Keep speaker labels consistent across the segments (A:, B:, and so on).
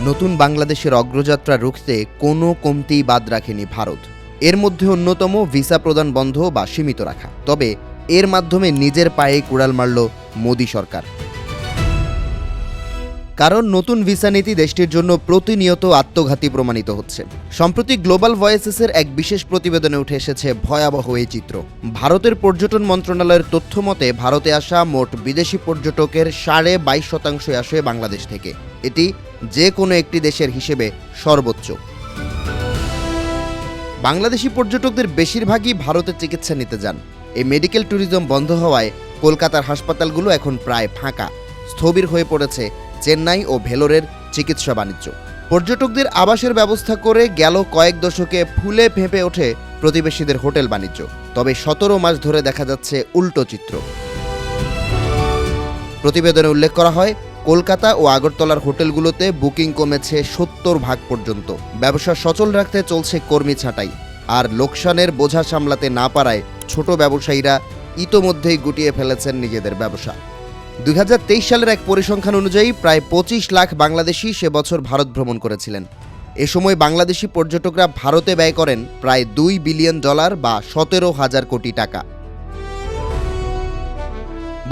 A: নতুন বাংলাদেশের অগ্রযাত্রা রুখতে কোনো কমতিই বাদ রাখেনি ভারত। এর মধ্যে অন্যতম ভিসা প্রদান বন্ধ বা সীমিত রাখা। তবে এর মাধ্যমে নিজের পায়ে কুড়াল মারল মোদী সরকার। কারণ নতুন ভিসা নীতি দেশটির জন্য প্রতিনিয়ত আত্মঘাতী প্রমাণিত হচ্ছে। সম্প্রতি গ্লোবাল ভয়েসেসের এক বিশেষ প্রতিবেদনে উঠে এসেছে ভয়াবহ এই চিত্র। ভারতের পর্যটন মন্ত্রণালয়ের তথ্য মতে ভারতে আসা মোট বিদেশি পর্যটকের সাড়ে বাইশ শতাংশই আসে বাংলাদেশ থেকে। এটি যে কোনো একটি দেশের হিসেবে সর্বোচ্চ। বাংলাদেশি পর্যটকদের বেশিরভাগই ভারতে চিকিৎসা নিতে যান। এই মেডিকেল ট্যুরিজম বন্ধ হওয়ায় কলকাতার হাসপাতালগুলো এখন প্রায় ফাঁকা। স্থবির হয়ে পড়েছে চেন্নাই ও ভেলোরের চিকিৎসা বাণিজ্য। পর্যটকদের আবাসের ব্যবস্থা করে গেল কয়েক দশকে ফুলে ফেঁপে ওঠে প্রতিবেশীদের হোটেল বাণিজ্য। তবে সতেরো মাস ধরে দেখা যাচ্ছে উল্টো চিত্র। প্রতিবেদনে উল্লেখ করা হয় কলকাতা ও আগরতলার হোটেলগুলোতে বুকিং কমেছে সত্তর ভাগ পর্যন্ত। ব্যবসা সচল রাখতে চলছে কর্মী ছাঁটাই। আর লোকসানের বোঝা সামলাতে না পারায় ছোট ব্যবসায়ীরা ইতোমধ্যেই গুটিয়ে ফেলেছেন নিজেদের ব্যবসা। দুই হাজার তেইশ সালের এক পরিসংখ্যান অনুযায়ী প্রায় পঁচিশ লাখ বাংলাদেশি সে বছর ভারত ভ্রমণ করেছিলেন। এ সময় বাংলাদেশি পর্যটকরা ভারতে ব্যয় করেন প্রায় দুই বিলিয়ন ডলার বা সতেরো হাজার কোটি টাকা।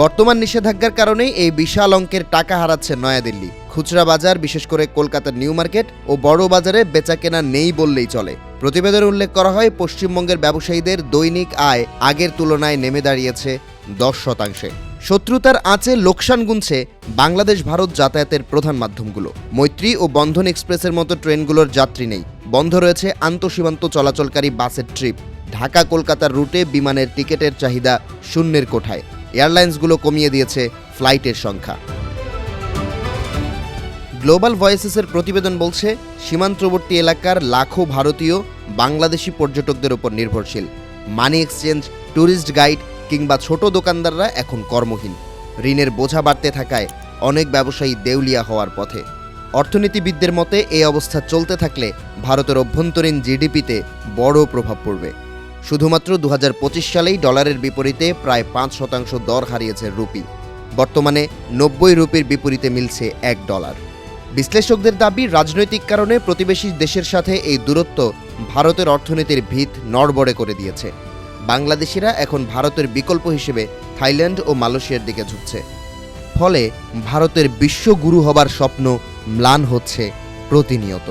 A: বর্তমান নিষেধাজ্ঞার কারণেই এই বিশাল অঙ্কের টাকা হারাচ্ছে নয়াদিল্লি। খুচরা বাজার, বিশেষ করে কলকাতার নিউ মার্কেট ও বড় বাজারে বেচাকেনা নেই বললেই চলে। প্রতিবেদনে উল্লেখ করা হয়, পশ্চিমবঙ্গের ব্যবসায়ীদের দৈনিক আয় আগের তুলনায় নেমে দাঁড়িয়েছে দশ শতাংশে। শত্রুতার আঁচে লোকসান গুনছে বাংলাদেশ ভারত যাতায়াতের প্রধান মাধ্যমগুলো। মৈত্রী ও বন্ধন এক্সপ্রেসের মতো ট্রেনগুলোর যাত্রী নেই। বন্ধ রয়েছে আন্তঃসীমান্ত চলাচলকারী বাসের ট্রিপ। ঢাকা কলকাতার রুটে বিমানের টিকিটের চাহিদা শূন্যের কোঠায়। এয়ারলাইন্সগুলো কমিয়ে দিয়েছে ফ্লাইটের সংখ্যা। গ্লোবাল ভয়েসেসের প্রতিবেদন বলছে, সীমান্তবর্তী এলাকার লাখো ভারতীয় বাংলাদেশি পর্যটকদের উপর নির্ভরশীল। মানি এক্সচেঞ্জ, ট্যুরিস্ট গাইড কিংবা ছোট দোকানদাররা এখন কর্মহীন। ঋণের বোঝা বাড়তে থাকায় অনেক ব্যবসায়ী দেউলিয়া হওয়ার পথে। অর্থনীতিবিদদের মতে, এই অবস্থা চলতে থাকলে ভারতের অভ্যন্তরীণ জিডিপিতে বড় প্রভাব পড়বে। শুধুমাত্র দু হাজার পঁচিশ সালেই ডলারের বিপরীতে প্রায় পাঁচ শতাংশ দর হারিয়েছে রুপি। বর্তমানে নব্বই রুপির বিপরীতে মিলছে এক ডলার। বিশ্লেষকদের দাবি, রাজনৈতিক কারণে প্রতিবেশী দেশের সাথে এই দূরত্ব ভারতের অর্থনীতির ভিত নড়বড়ে করে দিয়েছে। বাংলাদেশিরা এখন ভারতের বিকল্প হিসেবে থাইল্যান্ড ও মালয়েশিয়ার দিকে ঝুঁকছে। ফলে ভারতের বিশ্বগুরু হবার স্বপ্ন ম্লান হচ্ছে প্রতিনিয়ত।